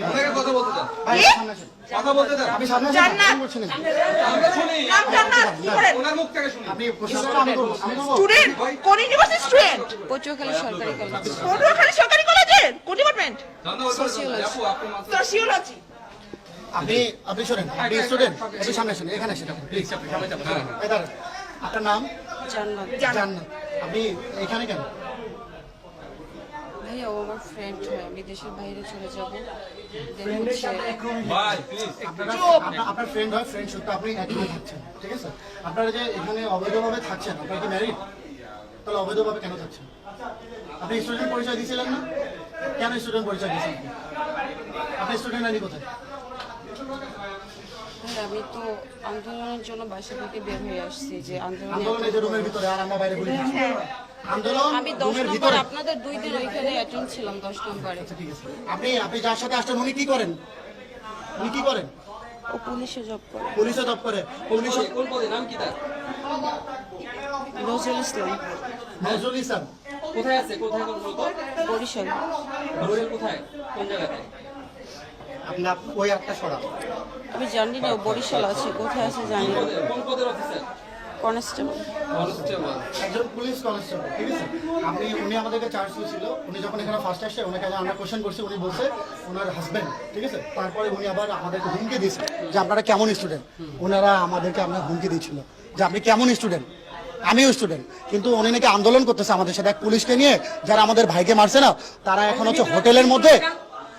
আপনাকে কথা বলতে দেন ভাই, কি? সামনে আসেন। কথা বলতে দেন আপনি সামনে জান্নাত। আপনি আমরা শুনি। নাম জান্নাত কি করেন? ওনার মুখ থেকে শুনি। আপনি প্রশ্ন আমি করব, স্টুডেন্ট কোন ইউনিভার্সিটি স্টুডেন্ট পটুয়াখালী সরকারি কলেজ পটুয়াখালী সরকারি কলেজের কোন ডিপার্টমেন্ট ধন্যবাদ আপু আপনি মাত্র সোশিওলজি আপনি আপনি শোনেন আপনি স্টুডেন্ট আপনি সামনে আসেন এখানে আপনি এই আপনার নাম? জান্নাত। জান্নাত। আপনি এখানে কেন? ভাইয়া ও আমার ফ্রেন্ড হয়। আমি দেশের বাইরে চলে যাব। ভাই প্লিজ আপনারা ফ্রেন্ড হয় ফ্রেন্ড সত্য আপনি একই থাকছেন ঠিক আছে? আপনারা যে এখানে অবৈধভাবে থাকছেন আপনারা কি ম্যারিড তাহলে অবৈধভাবে কেন থাকছেন? আপনি স্টুডেন্ট পরিচয় দিয়েছিলেন না? কেন স্টুডেন্ট পরিচয় দিয়েছিলেন আপনি? আপনি স্টুডেন্ট আনি কোথায়? আমি তো আন্দোলনের জন্য বাসা থেকে বের হয়ে আসছি যে আন্দোলনে আন্দোলন আমি দশ নম্বর আপনাদের দুই দিন ওইখানে অ্যাটেন্ড ছিলাম দশ নম্বরে। আপনি আপনি যার সাথে আসছেন উনি কি করেন? উনি কি করেন? ও পুলিশে জব করে। পুলিশে জব করে। পুলিশ কোন পদে? নাম কি তার? নজরুল ইসলাম। নজরুল ইসলাম। কোথায় আছে? কোথায়? বরিশাল। বরিশাল কোথায়? কোন জায়গাতে? আপনার ওই একটা সরা আমি জানি না বরিশাল আছে কোথায় আছে জানি না। কোন পদের অফিসার কনস্টেবল। কনস্টেবল। একজন পুলিশ কনস্টেবল ঠিক আছে? আপনি উনি আমাদেরকে চার্জ দিয়েছিল উনি যখন এখানে ফার্স্ট আসছে আগে আমরা কোশ্চেন করছি উনি বলছে ওনার হাজবেন্ড ঠিক আছে? তারপরে উনি আবার আমাদেরকে হুমকি দিয়েছে যে আপনারা কেমন স্টুডেন্ট ওনারা আমাদেরকে আপনার হুমকি দিয়েছিল যে আপনি কেমন স্টুডেন্ট আমিও স্টুডেন্ট কিন্তু উনি নাকি আন্দোলন করতেছে আমাদের সাথে। এক পুলিশকে নিয়ে যারা আমাদের ভাইকে মারছে না তারা এখন হচ্ছে হোটেলের মধ্যে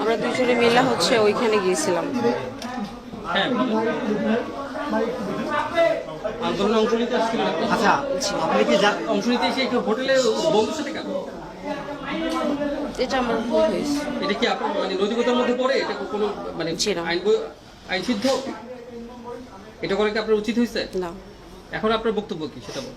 আমরা দুজনে মিলে হচ্ছে ওইখানে গিয়েছিলাম। আন্দোলনে অংশ নিতে আসছিলেন আচ্ছা আপনি কি অংশ নিতে এসে একটু হোটেলে বন্ধুর সাথে কেন? এটা আমার ভুল হয়েছে। এটা কি আপনার মানে নৈতিকতার মধ্যে পড়ে? এটা কোনো মানে আইন বই- আইন সিদ্ধ? এটা করে কি আপনার উচিত হয়েছে? না। এখন আপনার বক্তব্য কি সেটা বলুন।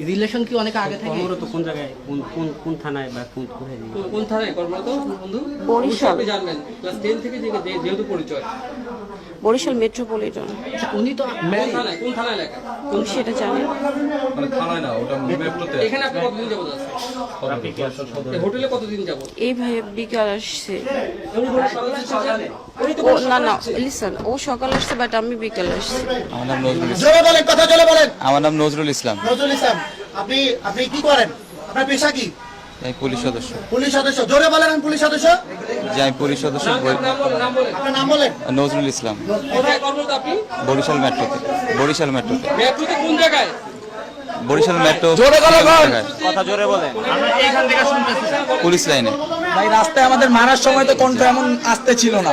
রিলেশন কি অনেক আগে থেকে? কর্মরত কোন জায়গায়? কোন কোন কোন থানায় বা কোন কোথায়? কোন- কোন থানায় কর্মরত বন্ধু? বরিশাল। আপনি জানবেন। ক্লাস টেন থেকে যে যে- যেহেতু পরিচয়। বরিশাল মেট্রোপলিটন। আচ্ছা, উনি তো কোন থানায় কোন থানায় লেখা? তুমি সেটা জানি। মানে থানায় না ওটা মেট্রোতে এখানে আপনি কতদিন যাবত আছেন? হোটেলে কতদিন যাবত? এই ভাই বিকাল আসছে। উনি বরিশাল সকালে উনি তো ও না না লিসন ও সকাল আসছে বাট আমি বিকাল আসছি। আমার নাম নজরুল ইসলাম। বলেন কথা জোরে বলেন। আমার নাম নজরুল ইসলাম। নজরুল ইসলাম। আপনি আপনি কি করেন? আপনার পেশা কি? আমি পুলিশ সদস্য। পুলিশ সদস্য। জোরে বলেন আমি পুলিশ সদস্য। যে আমি পুলিশ সদস্য। আপনার নাম বলেন। নজরুল ইসলাম। কোথায় কর্মরত আপনি? বরিশাল মেট্রোতে। বরিশাল মেট্রোতে। মেট্রোতে কোন জায়গায়? বরিশাল মেট্রো কথা জোরে বলেন। পুলিশ লাইনে। ভাই রাস্তায় আমাদের মারার সময় তো কণ্ঠ এমন আসতে ছিল না।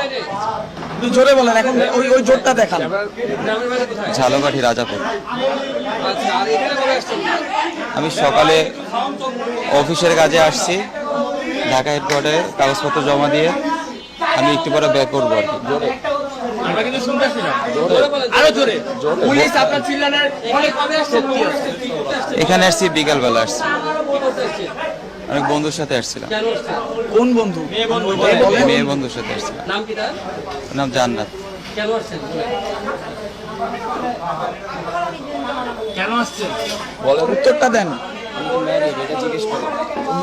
জোরে বলেন এখন ওই ওই জোরটা দেখান। ঝালকাঠি রাজাপুর। আমি সকালে অফিসের কাজে আসছি ঢাকা হেডকোয়ার্টারে কাগজপত্র জমা দিয়ে আমি একটু পরে ব্যাক করব আর কি। আমরা কিন্তু শুনতেছি না। জোরে। আরও জোরে। পুলিশ আপনার চিল্লানের অনেক কবে আসছেন কি করতে আসছেন এখানে আসছি বিকালবেলা আসছি। অনেক বন্ধুর সাথে আসছিলাম। কোন বন্ধু? মেয়ে বন্ধুর সাথে আসছিলাম। নাম কি তার? নাম জান্নাত। কেন আসছেন? কেন আসছেন? বলে উত্তরটা দেন।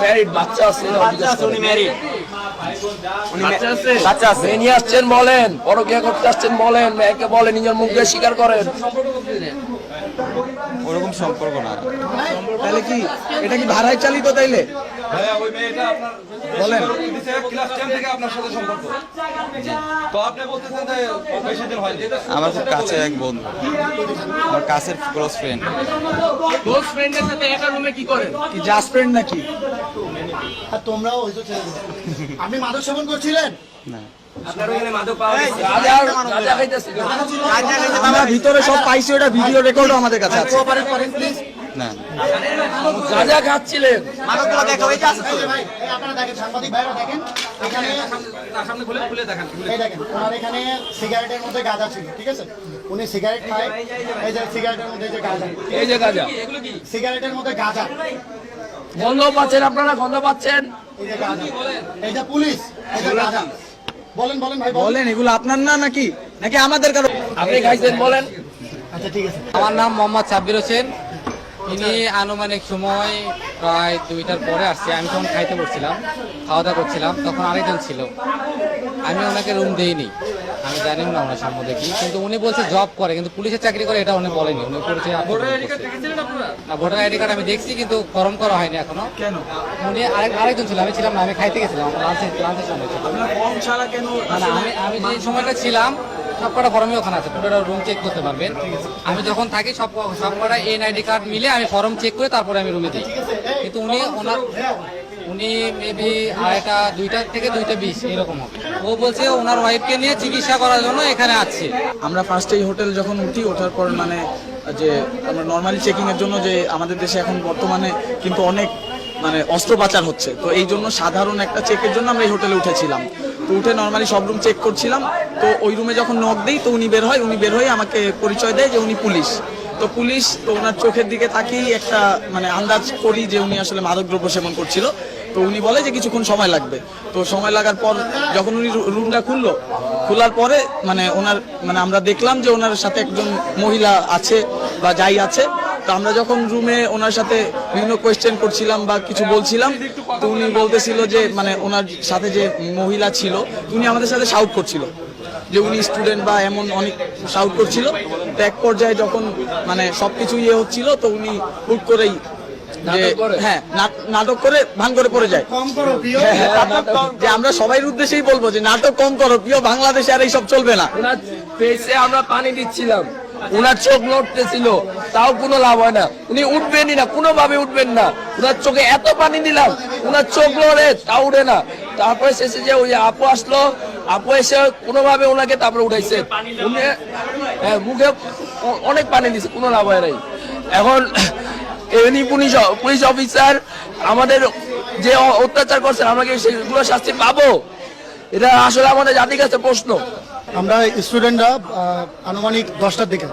ম্যারিড বাচ্চা আছে বাচ্চা আছে উনি ম্যারিড বাচ্চা আছে? নিয়ে আসছেন বলেন পরকিয়া করতে আসছেন বলেন মেয়েকে বলেন নিজের মুখ দিয়ে স্বীকার করেন। ওরকম সম্পর্ক না। তাহলে কি এটা কি ভাড়ায় চালিত তাইলে? ভাইয়া ওই মেয়েটা আপনার বলেন। ক্লাস 10 থেকে আপনার সাথে সম্পর্ক। তো আপনি বলতেছেন যে বেশি দিন হয়নি। আমার খুব কাছের এক বন্ধু। আমার কাছের ক্লোজ ফ্রেন্ড ক্লোজ ফ্রেন্ডের সাথে একা রুমে কি করেন? কি জাস্ট ফ্রেন্ড নাকি? আর তোমরাও হয়তো ছেড়ে আপনি মাদক সেবন করছিলেন? না। আমরা ভিতরে সব পাইছি ওটা ভিডিও রেকর্ডও আমাদের কাছে আছে। করেন প্লিজ না গাঁজা খাচ্ছিলেন আপনারা দেখেন সাংবাদিক ভাইরা দেখেন এখানে সামনে খুলে খুলে দেখান এই দেখেন ওনার এখানে সিগারেটের মধ্যে গাঁজা ছিল ঠিক আছে? উনি সিগারেট খায় এই যে সিগারেটের মধ্যে যে গাঁজা। এই যে গাঁজা। সিগারেটের মধ্যে গাঁজা। গন্ধ পাচ্ছেন আপনারা গন্ধ পাচ্ছেন? এই যে গাঁজা। এই যে পুলিশ এই যে গাঁজা। বলেন বলেন ভাই বলেন। বলেন এগুলো আপনার না নাকি? নাকি আমাদের কারও? আপনি খাইছেন বলেন। আচ্ছা ঠিক আছে। আমার নাম মোহাম্মদ সাব্বির হোসেন। ইনি আনুমানিক সময় প্রায় দুইটার পরে আসছে। আমি তখন খাইতে পড়ছিলাম খাওয়া দাওয়া করছিলাম। তখন আরেকজন ছিল। আমি ওনাকে রুম দিইনি। আমি জানি না ওনার সম্বন্ধে কি কিন্তু উনি বলছে জব করে কিন্তু পুলিশের চাকরি করে এটা উনি বলেনি। উনি করেছে না ভোটার আইডি কার্ড আমি দেখছি কিন্তু ফর্ম করা হয়নি এখনও। কেন? উনি আরেক আরেকজন ছিল আমি ছিলাম না আমি খাইতে গেছিলাম লাঞ্চের লাঞ্চের সময় ছিল আপনার ফর্ম ছাড়া কেন না না আমি আমি যে সময়টা ছিলাম সব কটা ফর্মই ওখানে আছে পুরোটা রুম চেক করতে পারবেন আমি যখন থাকি সব সব কটা এন আইডি কার্ড মিলে আমি ফর্ম চেক করে তারপরে আমি রুমে দিই কিন্তু উনি ওনার উনি মেবি আড়াইটা দুইটা থেকে দুইটা বিশ এরকম হবে। ও বলছে ওনার ওয়াইফকে নিয়ে চিকিৎসা করার জন্য এখানে আছে। আমরা ফার্স্ট এই হোটেল যখন উঠি ওঠার পর মানে যে আমরা নর্মালি চেকিংয়ের জন্য যে আমাদের দেশে এখন বর্তমানে কিন্তু অনেক মানে অস্ত্র পাচার হচ্ছে। তো এই জন্য সাধারণ একটা চেকের জন্য আমরা এই হোটেলে উঠেছিলাম। তো উঠে নর্মালি সব রুম চেক করছিলাম। তো ওই রুমে যখন নক দেই, তো উনি বের হয়, উনি বের হয়ে আমাকে পরিচয় দেয় যে উনি পুলিশ। তো পুলিশ, তো ওনার চোখের দিকে তাকিয়েই একটা মানে আন্দাজ করি যে উনি আসলে মাদকদ্রব্য সেবন করছিল। তো উনি বলে যে কিছুক্ষণ সময় লাগবে। তো সময় লাগার পর যখন উনি রুমটা খুললো, খোলার পরে মানে ওনার মানে আমরা দেখলাম যে ওনার সাথে একজন মহিলা আছে বা যাই আছে। তো আমরা যখন রুমে ওনার সাথে বিভিন্ন কোয়েশ্চেন করছিলাম বা কিছু বলছিলাম তো উনি বলতেছিল যে মানে ওনার সাথে যে মহিলা ছিল উনি আমাদের সাথে শাউট করছিল। যে উনি স্টুডেন্ট বা এমন অনেক শাউট করছিল। তো এক পর্যায়ে যখন মানে সবকিছু ইয়ে হচ্ছিল তো উনি হুট করেই যে হ্যাঁ নাটক করে ভাঙ করে পড়ে যায়। কম করো প্রিয়। হ্যাঁ, হ্যাঁ, যে আমরা সবাই উদ্দেশ্যেই বলব যে নাটক কম করো প্রিয় বাংলাদেশে আর এইসব চলবে না। আমরা পানি দিচ্ছিলাম। ওনার চোখ লড়তেছিল, তাও কোনো লাভ হয় না। উনি উঠবেনই না, কোনোভাবে উঠবেন না। উনার চোখে এত পানি দিলাম, উনার চোখ লড়ে, তাও উঠে না। তারপরে শেষে যে ওই আপু আসলো, আপু এসে কোনোভাবে ওনাকে তারপরে উঠাইছে। উনি হ্যাঁ মুখে অনেক পানি দিছে, কোনো লাভ হয় নাই। এখন এমনি পুলিশ পুলিশ অফিসার আমাদের যে অত্যাচার করছেন, আমরা কি সেগুলো শাস্তি পাবো? এটা আসলে আমাদের জাতির কাছে প্রশ্ন। আমরা স্টুডেন্টরা আনুমানিক দশটার দিকে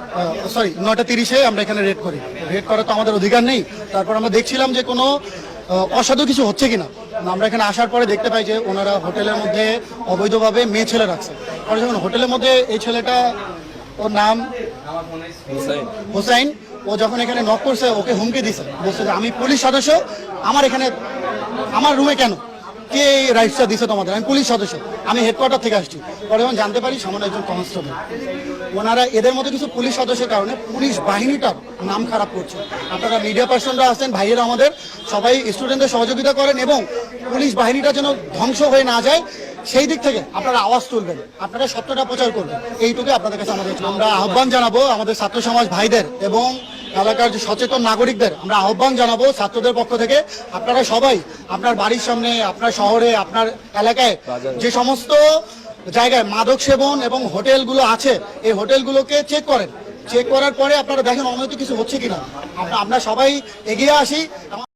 সরি নয়টা তিরিশে আমরা এখানে রেড করি। রেড করার তো আমাদের অধিকার নেই। তারপর আমরা দেখছিলাম যে কোনো অসাধু কিছু হচ্ছে কিনা। আমরা এখানে আসার পরে দেখতে পাই যে ওনারা হোটেলের মধ্যে অবৈধভাবে মেয়ে ছেলে রাখছে। পরে যখন হোটেলের মধ্যে এই ছেলেটা ওর নাম হোসাইন। ও যখন এখানে নক করছে ওকে হুমকি দিছে। বলছে যে আমি পুলিশ সদস্য আমার এখানে আমার রুমে কেন? কে এই রাইটসটা দিছে তোমাদের? আমি পুলিশ সদস্য, আমি হেডকোয়ার্টার থেকে আসছি। পরে যখন জানতে পারি সামান্য একজন কনস্টেবল। ওনারা এদের মধ্যে কিছু পুলিশ সদস্যের কারণে পুলিশ বাহিনীটার নাম খারাপ করছে। আপনারা মিডিয়া পার্সনরা আছেন, ভাইয়েরা আমাদের, সবাই স্টুডেন্টদের সহযোগিতা করেন এবং পুলিশ বাহিনীটা যেন ধ্বংস হয়ে না যায়, সেই দিক থেকে আপনারা আওয়াজ তুলবেন। আপনারা সত্যটা প্রচার করবেন। এইটুকু আপনাদের কাছে আমাদের আমরা আহ্বান জানাব আমাদের ছাত্র সমাজ ভাইদের এবং এলাকার যে সচেতন নাগরিকদের আমরা আহ্বান জানাব ছাত্রদের পক্ষ থেকে। আপনারা সবাই আপনার বাড়ির সামনে আপনার শহরে আপনার এলাকায় যে সমস্ত জায়গায় মাদক সেবন এবং হোটেলগুলো আছে এই হোটেলগুলোকে চেক করেন। চেক করার পরে আপনারা দেখেন অনৈতিক কিছু হচ্ছে কিনা। আমরা আমরা সবাই এগিয়ে আসি।